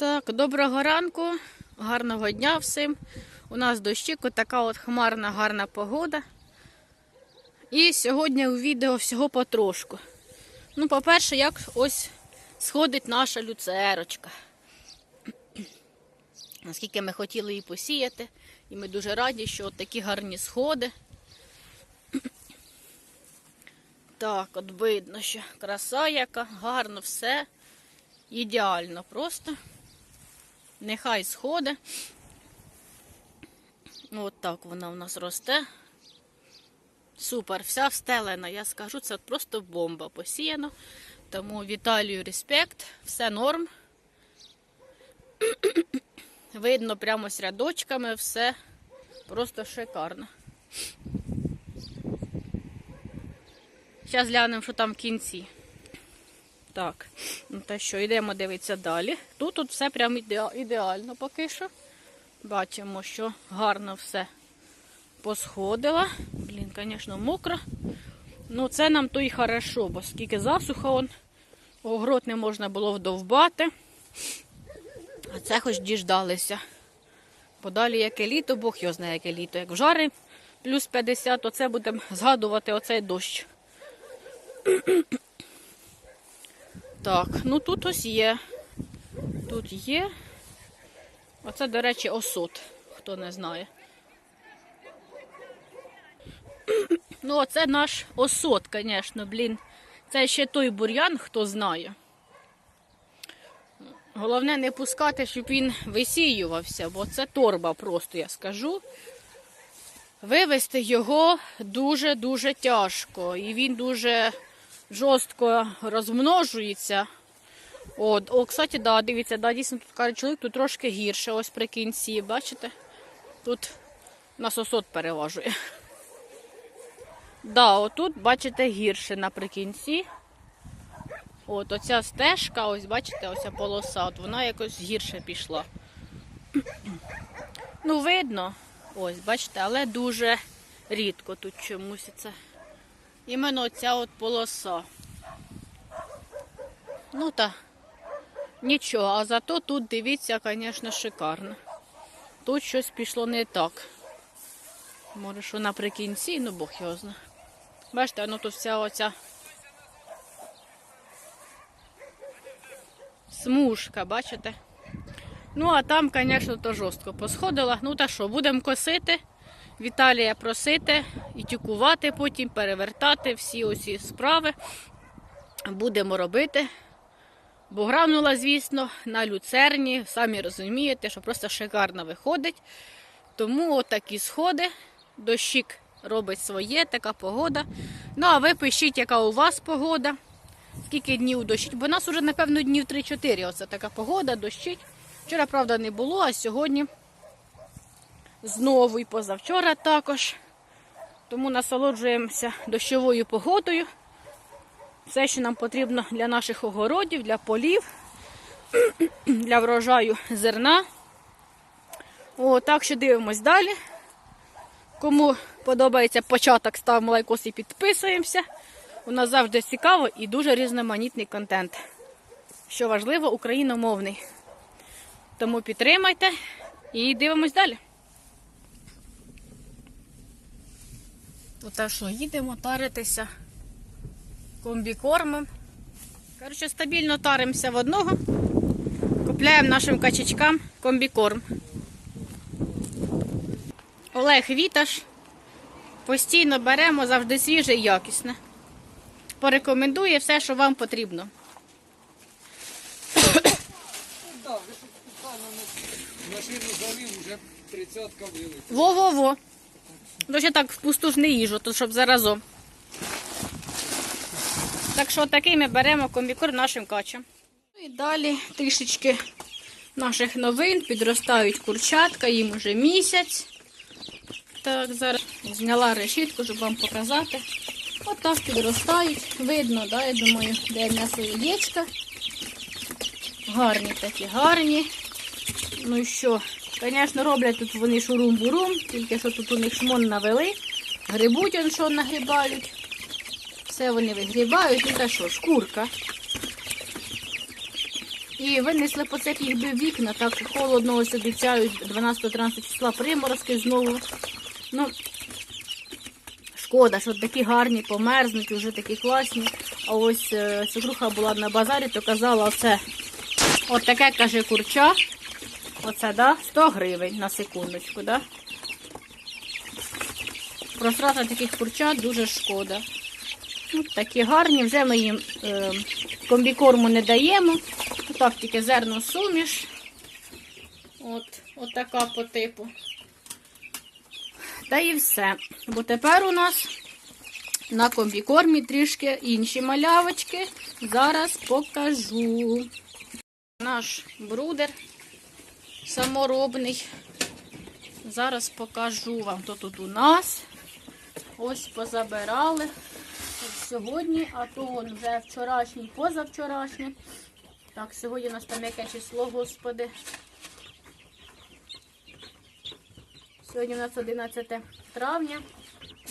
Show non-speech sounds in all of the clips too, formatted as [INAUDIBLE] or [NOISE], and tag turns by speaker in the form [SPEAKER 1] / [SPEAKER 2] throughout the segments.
[SPEAKER 1] Так, доброго ранку, гарного дня всім. У нас дощик, така от хмарна, гарна погода. І сьогодні у відео всього потрошку. Ну, по-перше, як ось сходить наша люцерочка. [CLEARS THROAT] Наскільки ми хотіли її посіяти, і ми дуже раді, що от такі гарні сходи. [CLEARS THROAT] Так, от видно, що краса яка, гарно все. Ідеально просто. Нехай сходи. От так вона у нас росте. Супер, вся встелена, я скажу, це просто бомба посіяно. Тому Віталію респект, все норм. Видно прямо з рядочками, все просто шикарно. Зараз глянемо, що там в кінці. Так, ну та що, йдемо дивитися далі. Тут тут все прям ідеа- ідеально поки що. Бачимо, що гарно все посходило. Блін, звісно, мокро. Ну, це нам то й хорошо, бо скільки засуха он. Огород не можна було вдовбати. А це хоч діждалися. Бо далі яке літо, Бог його знає, яке літо. Як в жари плюс 50, то це будемо згадувати оцей дощ. Так, ну тут ось є. Тут є. Оце, до речі, осот, хто не знає. [CLEARS THROAT] Ну, оце наш осот, звісно, блін. Це ще той бур'ян, хто знає. Головне не пускати, щоб він висіювався, бо це торба просто, я скажу. Вивести його дуже-дуже тяжко. І він дуже жорстко розмножується. От, о, кстати, да, дивіться, да, дійсно тут каже чоловік, тут трошки гірше, ось при кінці, бачите? Тут на сосот переважує. Да, отут, бачите, гірше наприкінці. От оця стежка, ось бачите, оця полоса, от вона якось гірше пішла. Ну, видно, ось, бачите, але дуже рідко тут чомусь це. Іменно ця от полоса. Ну та нічого, а зато тут дивіться, звісно, шикарно. Тут щось пішло не так. Може, що наприкінці, ну Бог його знає. Бачите, ну тут вся оця смужка, бачите? Ну, а там, звісно, то жорстко посходила. Ну та що, будемо косити, Віталія просити і тюкувати потім, перевертати всі оці справи. Будемо робити. Бо гранула, звісно, на люцерні, самі розумієте, що просто шикарно виходить. Тому отакі сходи, дощик робить своє, така погода. Ну, а ви пишіть, яка у вас погода, скільки днів дощить, бо у нас вже, напевно, днів 3-4. Оце така погода, дощить. Вчора, правда, не було, а сьогодні знову і позавчора також. Тому насолоджуємося дощовою погодою. Все, що нам потрібно для наших огородів, для полів, [CLEARS THROAT] для врожаю зерна. О, так що дивимось далі. Кому подобається початок, ставимо лайкос і підписуємося. У нас завжди цікаво і дуже різноманітний контент. Що важливо, україномовний. Тому підтримайте і дивимось далі. Оте що, їдемо таритися комбікормом. Коротше, стабільно таримося в одного. Купляємо нашим качечкам комбікорм. Олег Віташ. Постійно беремо завжди свіже і якісне. Порекомендує все, що вам потрібно.
[SPEAKER 2] Машину залив, вже тридцятка вилетіла.
[SPEAKER 1] Во-во-во. Ну, ще так впусту ж не їжу, то щоб заразом. Так що такий ми беремо комбікорм нашим качам. Ну І далі трішечки наших новин. Підростають курчатка, їм уже місяць. Так, зараз зняла решітку, щоб вам показати. Отак підростають. Видно, да, я думаю, де м'ясо яєчка. Гарні такі, гарні. Ну і що? Звісно, роблять тут вони шурум-бурум, тільки що тут у них шмон навели. Грибуть он що нагрібають. Все вони вигрібають. І та що, шкурка. І винесли по цих їх вікна, так холодно ось обіцяють 12-13 числа приморозки знову. Ну, шкода, що такі гарні, померзнуть, вже такі класні. А ось е, була на базарі, то казала, оце от таке, каже, курча. Оце, да? 100 гривень на секундочку, да? Просрати таких курчат дуже шкода. Ну, такі гарні, вже ми їм е, комбікорму не даємо. Так, тільки зерно суміш. От, от така по типу. Та і все. Бо тепер у нас на комбікормі трішки інші малявочки. Зараз покажу. Наш брудер саморобний. Зараз покажу вам, хто тут у нас. Ось позабирали сьогодні, а то вон вже вчорашній, позавчорашній. Так, сьогодні у нас там яке число, господи. Сьогодні у нас 11 травня.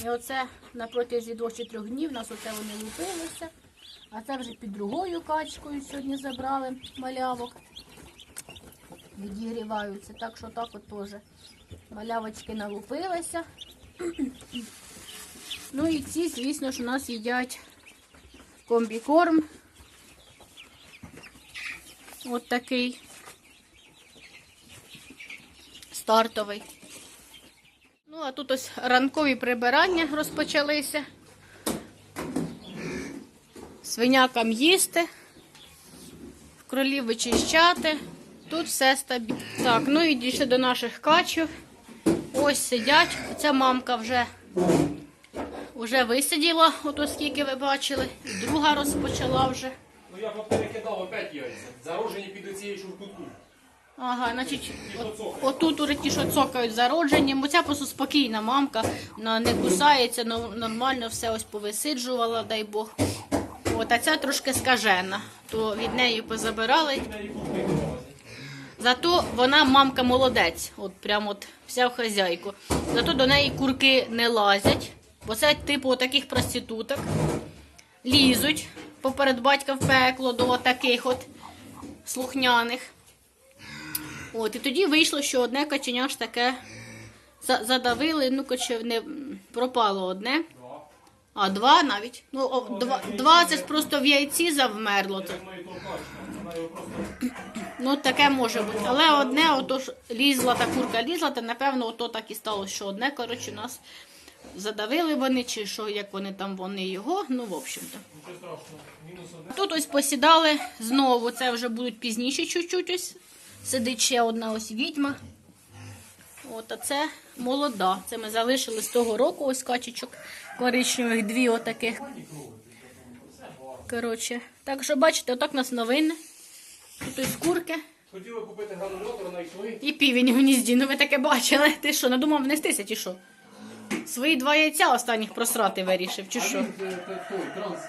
[SPEAKER 1] І оце на протязі двох чи трьох днів нас оце вони лупилися. А це вже під другою качкою сьогодні забрали малявок. Відігріваються. Так що так от теж малявочки налупилися. [CLEARS THROAT] Ну і ці, звісно ж, у нас їдять комбікорм. От такий стартовий. Ну, а тут ось ранкові прибирання розпочалися. Свинякам їсти, кролів вичищати. Тут все стабільно. Так, ну і дійшли до наших качів. Ось сидять. Ця мамка вже Уже висиділа, ото скільки ви бачили. Друга розпочала вже.
[SPEAKER 3] Ну я перекидав опять яйця. Зароджені під оцією шуркутку.
[SPEAKER 1] Ага, значить, от, отут уже ті, що цокають зароджені. Бо ця просто спокійна мамка, вона не кусається, но- нормально все ось повисиджувала, дай Бог. От, а ця трошки скажена, то від неї позабирали. Зато вона мамка молодець, от прямо от вся в хазяйку. Зато до неї курки не лазять, бо це типу таких проституток. Лізуть поперед батька в пекло до таких от слухняних. От, і тоді вийшло, що одне каченя ж таке задавили, ну, коротше, не пропало одне. А два навіть. Ну, о, два, два це ж просто в яйці завмерло. Тут. Ну, таке може бути. Але одне, ото ж лізла та курка лізла, та напевно ото так і сталося, що одне, коротше, нас задавили вони, чи що, як вони там вони його. Ну, в общем-то. Тут ось посідали знову, це вже будуть пізніше чуть-чуть ось. Сидить ще одна ось відьма. От, а це молода. Це ми залишили з того року ось качечок коричневих, дві отаких. Коротше, так що бачите, отак у нас новини. Тут ось курки
[SPEAKER 3] Хотіли купити гранулятор, знайшли.
[SPEAKER 1] і півень в гнізді. Ну ви таке бачили. [LAUGHS] Ти що, надумав внестися чи що? Свої два яйця останніх просрати вирішив, чи що?
[SPEAKER 3] Транс.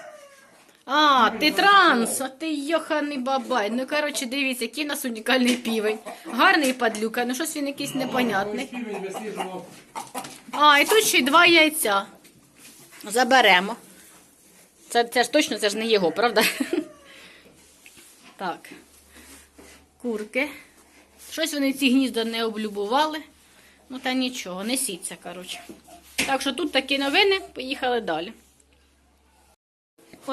[SPEAKER 1] А, ти транс, а ти йоханий бабай. Ну, коротше, дивіться, який у нас унікальний півень. Гарний падлюка, ну щось він якийсь непонятний.
[SPEAKER 3] Півень.
[SPEAKER 1] А, і тут ще й два яйця. Заберемо. Це, це ж точно це ж не його, правда? [LAUGHS] Так. Курки. Щось вони ці гнізда не облюбували. Ну та нічого, несіться, коротше. Так що тут такі новини, поїхали далі.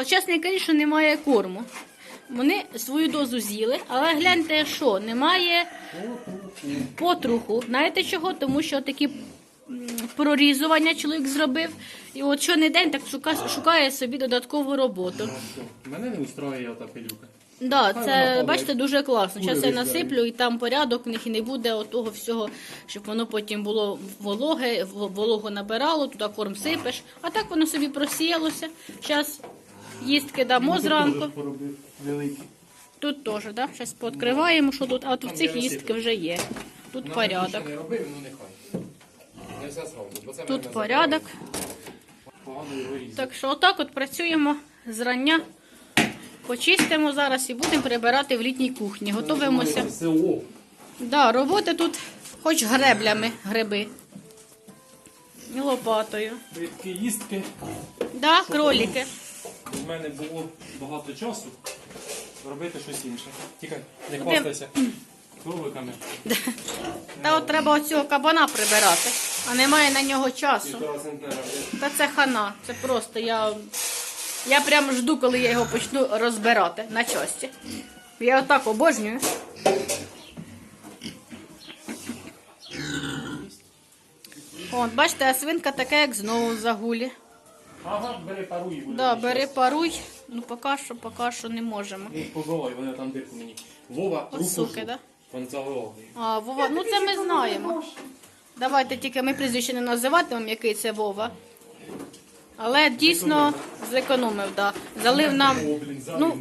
[SPEAKER 1] Чесно кажучи, немає корму. Вони свою дозу з'їли, але гляньте, що немає потруху. Знаєте чого? Тому що такі прорізування чоловік зробив. І от щонедень так шукає собі додаткову роботу.
[SPEAKER 3] Мене не устроює та пилюка.
[SPEAKER 1] Да, це бачите дуже класно. Зараз я насиплю і там порядок в них і не буде того всього, щоб воно потім було вологе, вологу набирало, туди корм сипеш. А так воно собі просіялося. Зараз їстки дамо зранку. Тут теж, да? Зараз пооткриваємо, що тут. А от в цих їстки вже є. Тут порядок.
[SPEAKER 3] ну бо це
[SPEAKER 1] Тут порядок. Так що отак от працюємо зрання. Почистимо зараз і будемо прибирати в літній кухні. Готуємося. Да, роботи тут хоч греблями гриби. І лопатою.
[SPEAKER 4] Рідкі їстки.
[SPEAKER 1] Да, кроліки.
[SPEAKER 4] У мене було багато часу.
[SPEAKER 3] робити щось інше. Тільки не хвастайся кроликами.
[SPEAKER 1] Та от треба оцього кабана прибирати, а немає на нього часу. Та це хана. Це просто я. Я прямо жду, коли я його почну розбирати на часті. Я отак обожнюю. От, бачите, а свинка така, як знову загулі.
[SPEAKER 3] Ага, бери пару і.
[SPEAKER 1] Да, бери паруй. Ну поки що, поки що не можемо.
[SPEAKER 3] Ну, побивай, вони там дирку мені. Вова,
[SPEAKER 1] От
[SPEAKER 3] руку.
[SPEAKER 1] суки, да?
[SPEAKER 3] Він завивав.
[SPEAKER 1] А, Вова, ну це ми знаємо. Давайте тільки ми прізвище не називатимемо, який це Вова. Але дійсно зекономив, да. Залив нам Ну,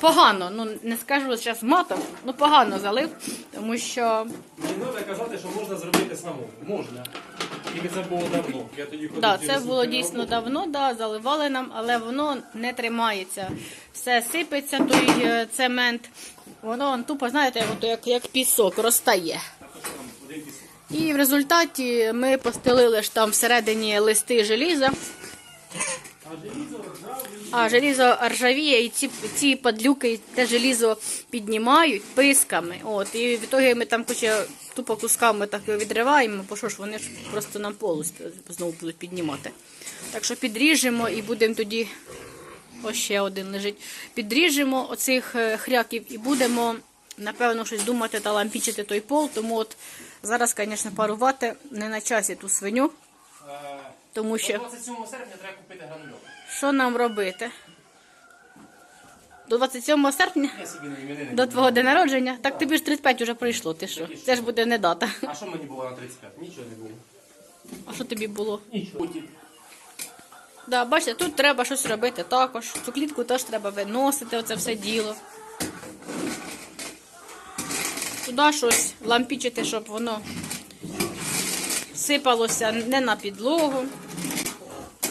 [SPEAKER 1] погано, ну не скажу зараз матом, ну погано залив, тому що
[SPEAKER 3] Не треба казати, що можна зробити самому. Можна. Тільки це було давно. Я тоді ходив
[SPEAKER 1] да,
[SPEAKER 3] через
[SPEAKER 1] це було дійсно
[SPEAKER 3] роботу.
[SPEAKER 1] давно, да, заливали нам, але воно не тримається. Все сипеться, той е, цемент. Воно он, тупо, знаєте, от, як, як пісок розтає. І в результаті ми постелили ж там всередині листи желіза. А желізо ржавіє, і ці, ці падлюки те желізо піднімають писками. От, і в ітогі ми там куча тупо кусками так відриваємо, бо що ж вони ж просто нам полусть знову будуть піднімати. Так що підріжемо і будемо тоді. Ось ще один лежить. Підріжемо оцих е, хряків і будемо, напевно, щось думати та лампічити той пол. Тому от зараз, звісно, парувати не на часі ту свиню, тому
[SPEAKER 3] До
[SPEAKER 1] що
[SPEAKER 3] 27 серпня треба купити гранульок.
[SPEAKER 1] що нам робити? До 27 серпня, до твого дня народження, так тобі ж 35 вже прийшло. Ти що? Це ж буде не дата.
[SPEAKER 3] А що мені було на 35? Нічого не було.
[SPEAKER 1] А що тобі було?
[SPEAKER 3] Нічого.
[SPEAKER 1] Да, бачите, тут треба щось робити також. Цю клітку теж треба виносити, оце все діло. Туди щось лампічити, щоб воно сипалося не на підлогу.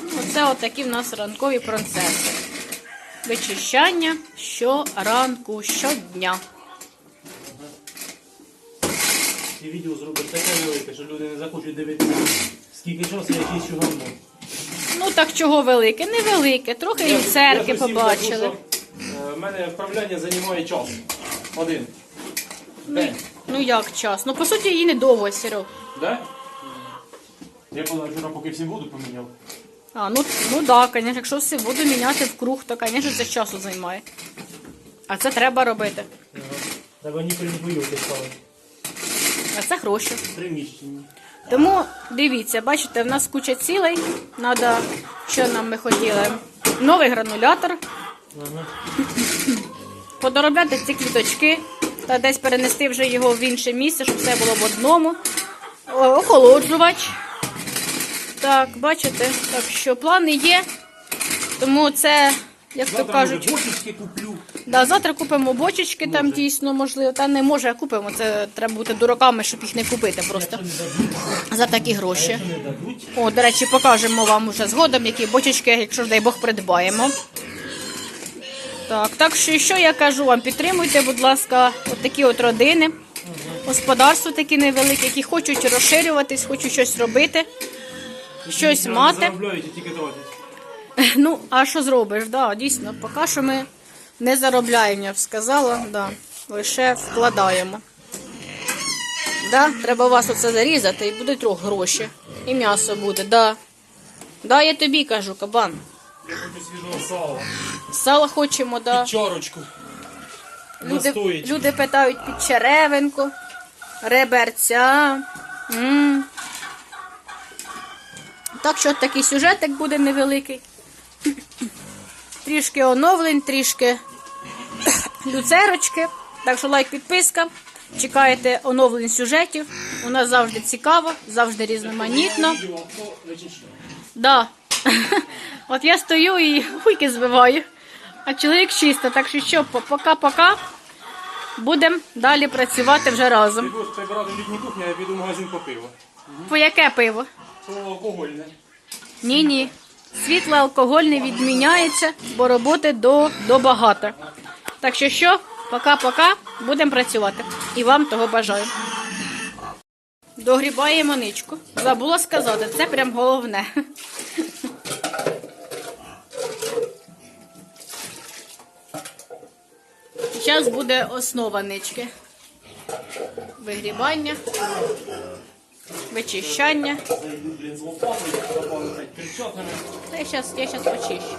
[SPEAKER 1] Ну, Оце отакі в нас ранкові процеси. Вичищання щоранку, щодня.
[SPEAKER 3] Ці відео зробиш таке велике, що люди не захочуть дивитися, скільки часу я чищу гавно.
[SPEAKER 1] Ну так чого велике? Невелике, трохи і в церкві побачили.
[SPEAKER 3] У е, мене вправляння займає час. Один. День.
[SPEAKER 1] Ну як час? Ну по суті її недовго, Серег.
[SPEAKER 3] Да? Я коли вчора поки всі воду поміняв.
[SPEAKER 1] А, ну, ну да, звісно, якщо все буду міняти в круг, то, звісно, це часу займає. А це треба робити.
[SPEAKER 3] Та вони придбаюти стали.
[SPEAKER 1] А це гроші.
[SPEAKER 3] Приміщення.
[SPEAKER 1] Тому дивіться, бачите, в нас куча цілей. Надо, що нам ми хотіли? Новий гранулятор,
[SPEAKER 3] Ага.
[SPEAKER 1] подоробляти ці квіточки та десь перенести вже його в інше місце, щоб все було в одному. Охолоджувач. Так, бачите, так що плани є. Тому це, як то кажуть.
[SPEAKER 3] може, бочечки куплю.
[SPEAKER 1] Да, завтра купимо бочечки, там дійсно можливо. Та не може, а купимо. Це треба бути дураками, щоб їх не купити просто
[SPEAKER 3] не
[SPEAKER 1] за такі гроші. О, до речі, покажемо вам уже згодом, які бочечки, якщо ж дай Бог, придбаємо. Так, так що, що я кажу вам, підтримуйте, будь ласка, от такі от родини, господарства такі невеликі, які хочуть розширюватись, хочуть щось робити, щось мати. [LAUGHS] Ну, а що зробиш? Да, дійсно, поки що ми не заробляємо, я б сказала, да, лише вкладаємо. Да, треба вас оце зарізати і будуть гроші. І м'ясо буде, да. Да, я тобі кажу, кабан.
[SPEAKER 3] Я хочу свіжого сала.
[SPEAKER 1] Сало хочемо, да.
[SPEAKER 3] Чарочку.
[SPEAKER 1] Люди, люди питають під черевинку, реберця. М. Так що такий сюжетик буде невеликий. Трішки оновлень, трішки люцерочки. Так що лайк, підписка. Чекаєте оновлень сюжетів. У нас завжди цікаво, завжди різноманітно.
[SPEAKER 3] Вичищає.
[SPEAKER 1] Да. [LAUGHS] От я стою і хуйки збиваю. А чоловік чисто. Так що що, по- пока-пока. Будемо далі працювати вже разом.
[SPEAKER 3] будеш прибирати в літній кухні, а я піду в магазин по пиво.
[SPEAKER 1] По яке пиво?
[SPEAKER 3] То алкогольне.
[SPEAKER 1] Ні, ні. Світло алкоголь не відміняється, бо роботи до, до багато. Так що що, пока-пока, будемо працювати. І вам того бажаю. Догрібаємо ничку. Забула сказати, це прям головне. Зараз буде основа нички. Вигрібання, вичищання. Я зараз почищу.